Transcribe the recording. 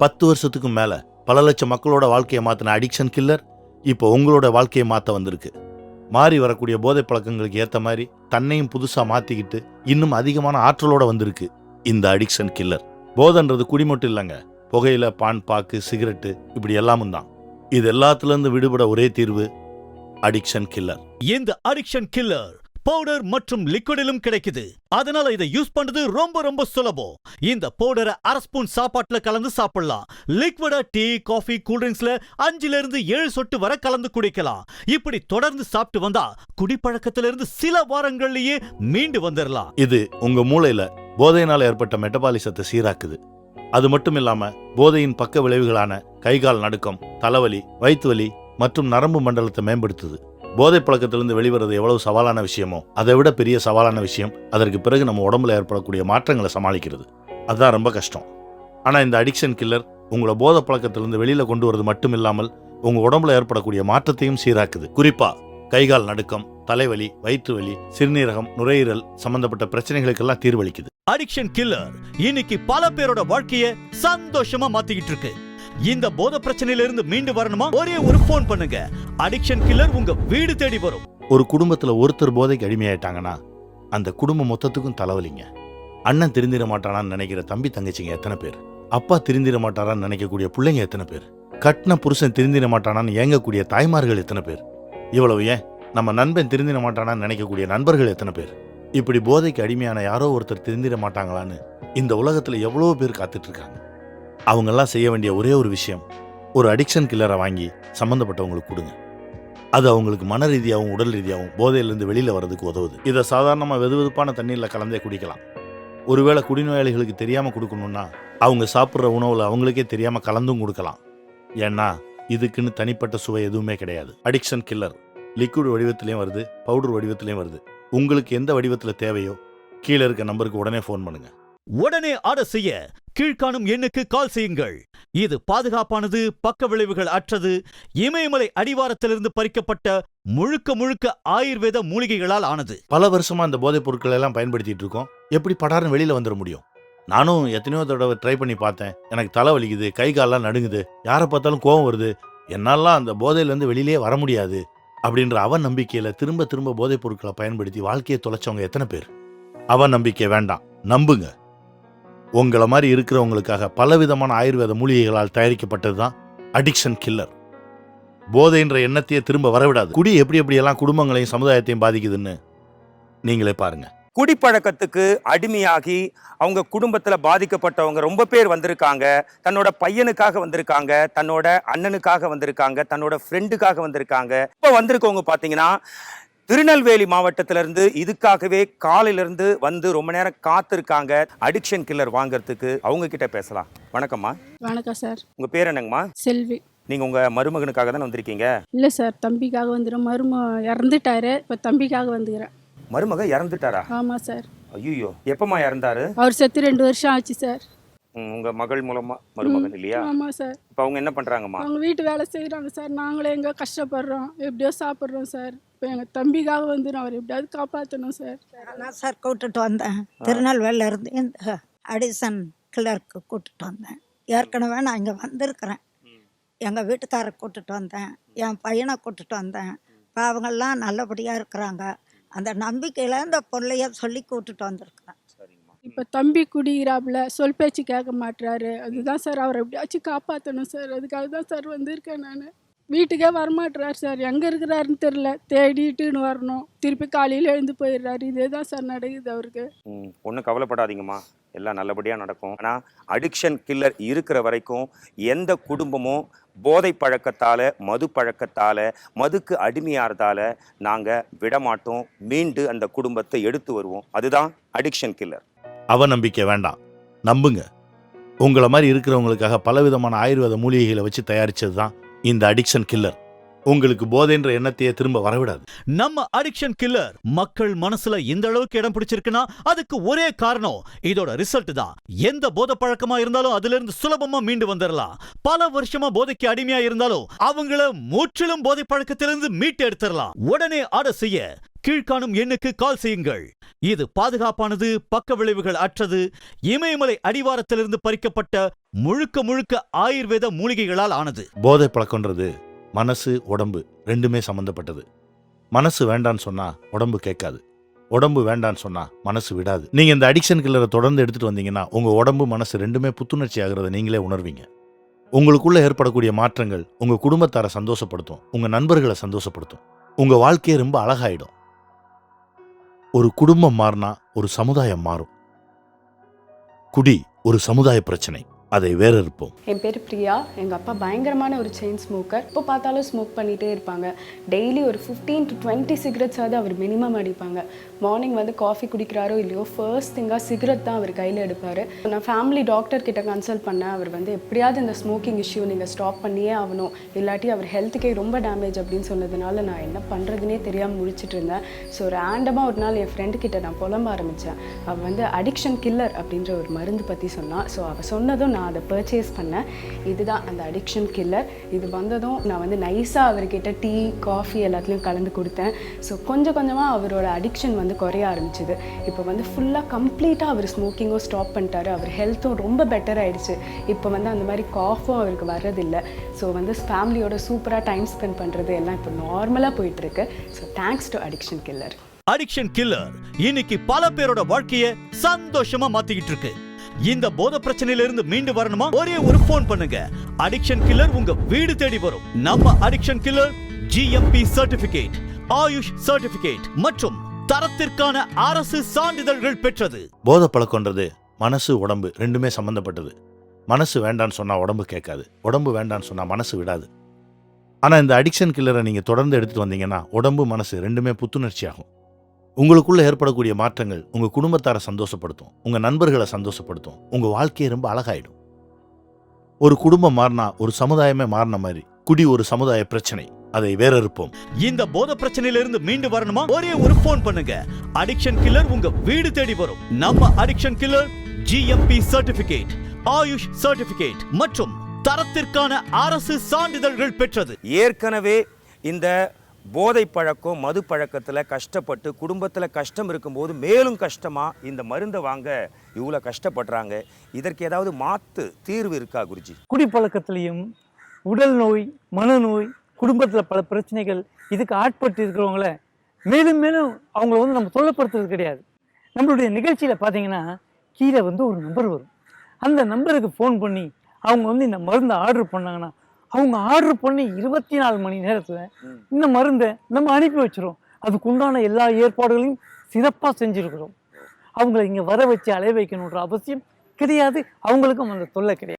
பத்து வருஷத்துக்கும் மேலே பல லட்சம் மக்களோட வாழ்க்கையை மாற்றின அடிக்ஷன் கில்லர் இப்போ உங்களோட வாழ்க்கையை மாற்ற வந்திருக்கு. மாறி வரக்கூடிய போதை பழக்கங்களுக்கு ஏற்ற மாதிரி தன்னையும் புதுசாக மாற்றிக்கிட்டு இன்னும் அதிகமான ஆற்றலோட வந்திருக்கு இந்த அடிக்ஷன் கில்லர் போதைன்றது குடிமட்டும் இல்லைங்க. புகையில பான் பாக்கு சிகரெட்டு இப்படி எல்லாமும் தான். இது எல்லாத்துலேருந்து விடுபட ஒரே தீர்வு அடிக்ஷன் கில்லர் இந்த அடிக்ஷன் கில்லர் பவுடர் மற்றும் லிக்விடிலும் கிடைக்குது. அதனால இதை யூஸ் பண்றது ரொம்ப ரொம்ப சுலபம். இந்த பவுடரை அரை ஸ்பூன் சாப்பாட்டுல கலந்து சாப்பிடலாம். லிக்விடா டீ காஃபி கூல்ட்ரிங்க்ஸ்ல அஞ்சுல இருந்து ஏழு சொட்டு வரை கலந்து குடிக்கலாம். இப்படி தொடர்ந்து சாப்பிட்டு வந்தா குடிப்பழக்கத்துல இருந்து சில வாரங்கள்லயே மீண்டு வந்துடலாம் இது உங்க மூளையில போதையினால் ஏற்பட்ட மெட்டபாலிசத்தை சீராக்குது. அது மட்டும் இல்லாம போதையின் பக்க விளைவுகளான கைகால் நடுக்கம் தலைவலி வயிற்று வலி மற்றும் நரம்பு மண்டலத்தை மேம்படுத்துது. போதை பழக்கத்திலிருந்து வெளிவரது எவ்வளவு சவாலான விஷயமோ அதை விட பெரிய சவாலான விஷயம் அதற்கு பிறகு நம்ம உடம்புல ஏற்படக்கூடிய மாற்றங்களை சமாளிக்கிறது. அதுதான் ரொம்ப கஷ்டம். ஆனால் இந்த அடிக்ஷன் கில்லர் உங்களை போதை பழக்கத்திலிருந்து வெளியில் கொண்டு வரது மட்டும் இல்லாமல் உங்கள் உடம்புல ஏற்படக்கூடிய மாற்றத்தையும் சீராக்குது. குறிப்பாக கைகால் நடுக்கம் தலைவலி வயிற்று வலி சிறுநீரகம் நுரையீரல் சம்பந்தப்பட்ட பிரச்சனைகளுக்கெல்லாம் தீர்வளிக்குது. அடிக்ஷன் கில்லர் இன்னைக்கு பல பேரோட வாழ்க்கையை சந்தோஷமா மாத்திக்கிட்டு இருக்கு. இந்த போதை பிரச்சனையில இருந்து மீண்டு வரணுமா? ஒரே ஒரு ஃபோன் பண்ணுங்க. அடிக்ஷன் கில்லர் உங்க வீடு தேடி வரும். ஒரு குடும்பத்துல ஒருத்தர் போதைக்கு அடிமையாயிட்டாங்கன்னா அந்த குடும்பம் மொத்தத்துக்கும் தலைவலிங்க. அண்ணன் திருந்திட மாட்டானான்னு நினைக்கிற தம்பி தங்கச்சிங்க எத்தனை பேர்? அப்பா திருந்திட மாட்டாரான்னு நினைக்கக்கூடிய பிள்ளைங்க எத்தனை பேர்? கட்டின புருஷன் திருந்திட மாட்டானான்னு ஏங்கக்கூடிய தாய்மார்கள் எத்தனை பேர்? இவ்வளவு ஏன்? நம்ம நண்பன் திருந்திட மாட்டானான்னு நினைக்கக்கூடிய நண்பர்கள் எத்தனை பேர்? இப்படி போதைக்கு அடிமையான யாரோ ஒருத்தர் திருந்திட மாட்டாங்களான்னு இந்த உலகத்துல எவ்வளவோ பேர் காத்துட்டு இருக்காங்க? அவங்கெல்லாம் செய்ய வேண்டிய ஒரே ஒரு விஷயம் ஒரு அடிக்ஷன் கில்லரை வாங்கி சம்மந்தப்பட்டவங்களுக்கு கொடுங்க. அது அவங்களுக்கு மன ரீதியாகவும் உடல் ரீதியாகவும் போதையிலிருந்து வெளியில் வர்றதுக்கு உதவுது. இதை சாதாரணமாக வெதுவெதுப்பான தண்ணீரில் கலந்தே குடிக்கலாம். ஒருவேளை குடிநோயாளிகளுக்கு தெரியாமல் கொடுக்கணும்னா அவங்க சாப்பிட்ற உணவில் அவங்களுக்கே தெரியாமல் கலந்தும் கொடுக்கலாம். ஏன்னா இதுக்குன்னு தனிப்பட்ட சுவை எதுவுமே கிடையாது. அடிக்ஷன் கில்லர் லிக்விட் வடிவத்திலையும் வருது பவுடர் வடிவத்திலையும் வருது. உங்களுக்கு எந்த வடிவத்தில் தேவையோ கீழே இருக்க நம்பருக்கு உடனே ஃபோன் பண்ணுங்க. உடனே ஆர்டர் செய்ய கீழ்காணும் எண்ணுக்கு கால் செய்யுங்கள். இது பாதுகாப்பானது பக்க விளைவுகள் அற்றது இமயமலை அடிவாரத்திலிருந்து பறிக்கப்பட்ட முழுக்க முழுக்க ஆயுர்வேத மூலிகைகளால் ஆனது. பல வருஷமா இந்த போதைப் பொருட்களை எல்லாம் பயன்படுத்திட்டு இருக்கோம். எப்படி படார்னு வெளியில வந்துட முடியும்? நானும் எத்தனையோ தடவை ட்ரை பண்ணி பார்த்தேன். எனக்கு தலை வலிக்குது கை காலெல்லாம் நடுங்குது யாரை பார்த்தாலும் கோவம் வருது. என்னாலாம் அந்த போதையிலேருந்து வெளியிலே வர முடியாது அப்படின்ற அவ நம்பிக்கையில திரும்ப திரும்ப போதைப் பொருட்களை பயன்படுத்தி வாழ்க்கையை தொலைச்சவங்க எத்தனை பேர்? அவ நம்பிக்கை வேண்டாம். நம்புங்க. உங்களை மாதிரி இருக்கிறவங்களுக்காக பலவிதமான ஆயுர்வேத மூலிகைகளால் தயாரிக்கப்பட்டது தான் அடிக்ஷன் கில்லர் போதைன்ற எண்ணத்தையே திரும்ப வரவிடாது. குடி எப்படி எப்படியெல்லாம் குடும்பங்களையும் சமுதாயத்தையும் பாதிக்குதுன்னு நீங்களே பாருங்க. குடிப்பழக்கத்துக்கு அடிமையாகி அவங்க குடும்பத்தில் பாதிக்கப்பட்டவங்க ரொம்ப பேர் வந்திருக்காங்க. தன்னோட பையனுக்காக வந்திருக்காங்க. தன்னோட அண்ணனுக்காக வந்திருக்காங்க. தன்னோட ஃப்ரெண்டுக்காக வந்திருக்காங்க. இப்போ வந்திருக்கவங்க பார்த்தீங்கன்னா திருநெல்வேலி மாவட்டத்துல இருந்து இதுக்காகவே காலையில இருந்து வந்து ரொம்ப நேரம் காத்திருக்காங்க. அடிக்ஷன் கில்லர் வாங்குறதுக்கு அவங்க கிட்ட பேசலாம். வணக்கம்மா. வணக்கம் சார். உங்க பேர் என்னங்கம்மா? செல்வி. நீங்க உங்க மருமகனுக்காக தானே வந்திருக்கீங்க? இல்லை சார் தம்பிக்காக வந்துடும் மரும இறந்துட்டாரு. இப்போ தம்பிக்காக வந்துக்கிறேன். மருமக இறந்துட்டாரா? ஆமாம் சார். ஐயோ எப்பமா இறந்தாரு? அவர் செத்து ரெண்டு வருஷம் ஆச்சு சார். உங்க மகள் மூலமா மருமகன் இல்லையா? ஆமாம் சார். இப்போ அவங்க என்ன பண்றாங்கம்மா? அவங்க வீட்டு வேலை செய்கிறாங்க சார். நாங்களே எங்கே கஷ்டப்படுறோம். எப்படியோ சாப்பிட்றோம் சார். இப்போ எங்கள் தம்பிக்காக வந்துடும் அவர் எப்படியாவது காப்பாற்றணும் சார் நான் சார் கூட்டிட்டு வந்தேன். திருநெல்வேலியில இருந்து இந்த அடிசன் கிளர்க்கு கூட்டிட்டு வந்தேன். ஏற்கனவே நான் இங்கே வந்திருக்கிறேன். எங்கள் வீட்டுக்காரை கூட்டிட்டு வந்தேன். என் பையனை கூட்டிட்டு வந்தேன். இப்போ அவங்கெல்லாம் நல்லபடியாக இருக்கிறாங்க. அந்த நம்பிக்கையில் இந்த பிள்ளைய சொல்லி கூட்டிட்டு வந்திருக்கிறேன். இப்போ தம்பி குடிக்கிறாப்புல சொல் பேச்சு கேட்க மாட்டுறாரு அதுதான் சார் அவரை எப்படியாச்சும் காப்பாற்றணும் சார் அதுக்காக தான் சார் வந்திருக்கேன் நான். வீட்டுக்கே வரமாட்டுறாரு சார். எங்கே இருக்கிறாருன்னு தெரில தேடிட்டுன்னு வரணும். திருப்பி காலையில் எழுந்து போயிடுறாரு. இதே தான் சார் நடக்குது அவருக்கு. ம் ஒன்றும் கவலைப்படாதீங்கம்மா. எல்லாம் நல்லபடியாக நடக்கும். ஆனால் அடிக்ஷன் கில்லர் இருக்கிற வரைக்கும் எந்த குடும்பமும் போதை பழக்கத்தால் மது பழக்கத்தால் மதுக்கு அடிமையாகிறதால நாங்கள் விடமாட்டோம். மீண்டு அந்த குடும்பத்தை எடுத்து வருவோம். அதுதான் அடிக்ஷன் கில்லர் அவநம்பிக்கை வேண்டாம். நம்புங்க. உங்களை மாதிரி இருக்கிறவங்களுக்காக பலவிதமான ஆயுர்வேத மூலிகைகளை வச்சு தயாரிச்சது தான் இந்த அடிக்ஷன் கில்லர் உங்களுக்கு போதைன்ற எண்ணத்தையே திரும்ப வரவிடாது. நம்ம அடிக்ஷன் கில்லர் மக்கள் மனசுல இந்த அளவுக்கு இடம் பிடிச்சிருக்குன்னா அதுக்கு ஒரே காரணம் இதோட ரிசல்ட் தான். எந்த போத பழக்கமா இருந்தாலும் அதுல இருந்து சுலபமா மீண்டு வந்துடலாம் பல வருஷமா போதைக்கு அடிமையா இருந்தாலும் அவங்கள முற்றிலும் போதை பழக்கத்திலிருந்து மீட்டு எடுத்துடலாம் உடனே ஆட செய்ய கீழ்காணும் எண்ணுக்கு கால் செய்யுங்கள். இது பாதுகாப்பானது பக்க விளைவுகள் அற்றது இமயமலை அடிவாரத்திலிருந்து பறிக்கப்பட்ட முழுக்க முழுக்க ஆயுர்வேத மூலிகைகளால் ஆனது. போதை பழக்கம்ன்றது மனசு உடம்பு ரெண்டுமே சம்மந்தப்பட்டது மனசு வேண்டான்னு சொன்னா உடம்பு கேட்காது. உடம்பு வேண்டான்னு சொன்னா மனசு விடாது. நீங்க இந்த அடிக்ஷன் கில்லரை தொடர்ந்து எடுத்துட்டு வந்தீங்கன்னா உங்க உடம்பு மனசு ரெண்டுமே புத்துணர்ச்சி ஆகிறத நீங்களே உணர்வீங்க. உங்களுக்குள்ள ஏற்படக்கூடிய மாற்றங்கள் உங்க குடும்பத்தாரை சந்தோஷப்படுத்தும் உங்க நண்பர்களை சந்தோஷப்படுத்தும். உங்க வாழ்க்கையே ரொம்ப அழகாயிடும். ஒரு குடும்பம் மாறினா ஒரு சமுதாயம் மாறும். குடி ஒரு சமுதாய பிரச்சனை. அதை வேற இருப்போம். என் பேர் பிரியா. எங்கள் அப்பா பயங்கரமான ஒரு செயின் ஸ்மோக்கர் இப்போ பார்த்தாலும் ஸ்மோக் பண்ணிகிட்டே இருப்பாங்க. டெய்லி ஒரு ஃபிஃப்டீன் டு டுவெண்ட்டி சிகரெட்ஸாவது அவர் மினிமம் அடிப்பாங்க. மார்னிங் வந்து காஃபி குடிக்கிறாரோ இல்லையோ ஃபர்ஸ்ட் திங்காக சிகரெட் தான் அவர் கையில் எடுப்பார். நான் ஃபேமிலி டாக்டர் கிட்ட கன்சல்ட் பண்ணேன். அவர் வந்து எப்படியாவது இந்த ஸ்மோக்கிங் இஷ்யூ நீங்கள் ஸ்டாப் பண்ணியே ஆகணும். இல்லாட்டி அவர் ஹெல்த்துக்கே ரொம்ப டேமேஜ் அப்படின்னு சொன்னதுனால நான் என்ன பண்ணுறதுனே தெரியாமல் முடிச்சுட்டு இருந்தேன். ஸோ ரேண்டமாக ஒரு நாள் என் ஃப்ரெண்டு கிட்ட நான் புலம்ப ஆரம்பித்தேன் அவள் வந்து அடிக்ஷன் கில்லர் அப்படின்ற ஒரு மருந்து பற்றி சொன்னான் ஸோ அவள் சொன்னதும் நான் அதை பர்ச்சேஸ் பண்ணேன். இதுதான் அந்த அடிக்ஷன் கில்லர் இது வந்ததும் நான் வந்து நைஸாக அவர்கிட்ட டீ காஃபி எல்லாத்துலேயும் கலந்து கொடுத்தேன். ஸோ கொஞ்சம் கொஞ்சமாக அவரோட அடிக்ஷன் வந்து குறைய ஆரம்பிச்சிது. இப்போ வந்து ஃபுல்லாக கம்ப்ளீட்டாக அவர் ஸ்மோக்கிங்கும் ஸ்டாப் பண்ணிட்டாரு. அவர் ஹெல்த்தும் ரொம்ப பெட்டர் ஆகிடுச்சு இப்போ வந்து அந்த மாதிரி காஃபும் அவருக்கு வர்றதில்லை. ஸோ வந்து ஃபேமிலியோட சூப்பராக டைம் ஸ்பெண்ட் பண்ணுறது எல்லாம் இப்போ நார்மலாக போயிட்டுருக்கு. So thanks to addiction killer addiction killer இன்னைக்கு பல பேரோட வாழ்க்கையை சந்தோஷமா மாத்திக்கிட்டு இருக்கு இந்த போத பிரச்சனையில இருந்து மீண்டு வரணுமா? ஒரே ஒரு ஃபோன் பண்ணுங்க. அடிக்ஷன் கில்லர் உங்க வீடு தேடி வரும். நம்ம addiction killer GMP certificate AYUSH certificate மற்றும் தரத்திற்கான அரசு சான்றிதழ்கள் பெற்றது. போத பழக்கம்ன்றது மனசு உடம்பு ரெண்டுமே சம்மந்தப்பட்டது மனசு வேண்டான்னு சொன்னா உடம்பு கேட்காது. உடம்பு வேண்டான்னு சொன்னா மனசு விடாது. ஆனா இந்த அடிக்ஷன் கில்லரை நீங்க தொடர்ந்து எடுத்துட்டு வந்தீங்கன்னா உடம்பு மனசு ரெண்டுமே புத்துணர்ச்சி ஆகும் உங்களுக்குள்ள ஏற்படக்கூடிய மாற்றங்கள் உங்க குடும்பத்தாரை சந்தோஷப்படுத்தும் உங்க நண்பர்களை சந்தோஷப்படுத்தும் உங்க வாழ்க்கையை ரொம்ப அழகாயிடும். ஒரு குடும்பம் மாறினா ஒரு சமுதாயமே மாறின மாதிரி குடி ஒரு சமுதாய பிரச்சனை அதை வேற இருப்போம் இந்த போத பிரச்சனையில இருந்து மீண்டு வரணுமா? ஒரே ஒரு ஃபோன் பண்ணுங்க. அடிக்ஷன் கில்லர் உங்க வீடு தேடி வரும். நம்ம addiction killer GMP certificate AYUSH certificate மற்றும் தரத்திற்கான அரசு சான்றிதழ்கள் பெற்றது. ஏற்கனவே இந்த போதை பழக்கம் மது பழக்கத்தில் கஷ்டப்பட்டு குடும்பத்தில் கஷ்டம் இருக்கும்போது மேலும் கஷ்டமாக இந்த மருந்தை வாங்க இவ்வளோ கஷ்டப்படுறாங்க. இதற்கு ஏதாவது மாற்று தீர்வு இருக்கா குருஜி? குடிப்பழக்கத்துலேயும் உடல் நோய் மனநோய் குடும்பத்தில் பல பிரச்சனைகள் இதுக்கு ஆட்பட்டு இருக்கிறவங்கள மேலும் மேலும் அவங்கள வந்து நம்ம தொல்லப்படுத்துறது கிடையாது. நம்மளுடைய நிகழ்ச்சியில் பார்த்தீங்கன்னா கீழே வந்து ஒரு நம்பர் வரும். அந்த நம்பருக்கு ஃபோன் பண்ணி அவங்க வந்து இந்த மருந்தை ஆர்டர் பண்ணாங்கன்னா அவங்க ஆர்டர் பண்ணி இருபத்தி நாலு மணி நேரத்தில் இந்த மருந்தை நம்ம அனுப்பி வச்சிரும் அதுக்குண்டான எல்லா ஏற்பாடுகளையும் சிறப்பாக செஞ்சுருக்கிறோம். அவங்கள இங்கே வர வச்சு அலைய வைக்கணுன்ற அவசியம் கிடையாது. அவங்களுக்கும் அந்த தொல்லை கிடையாது.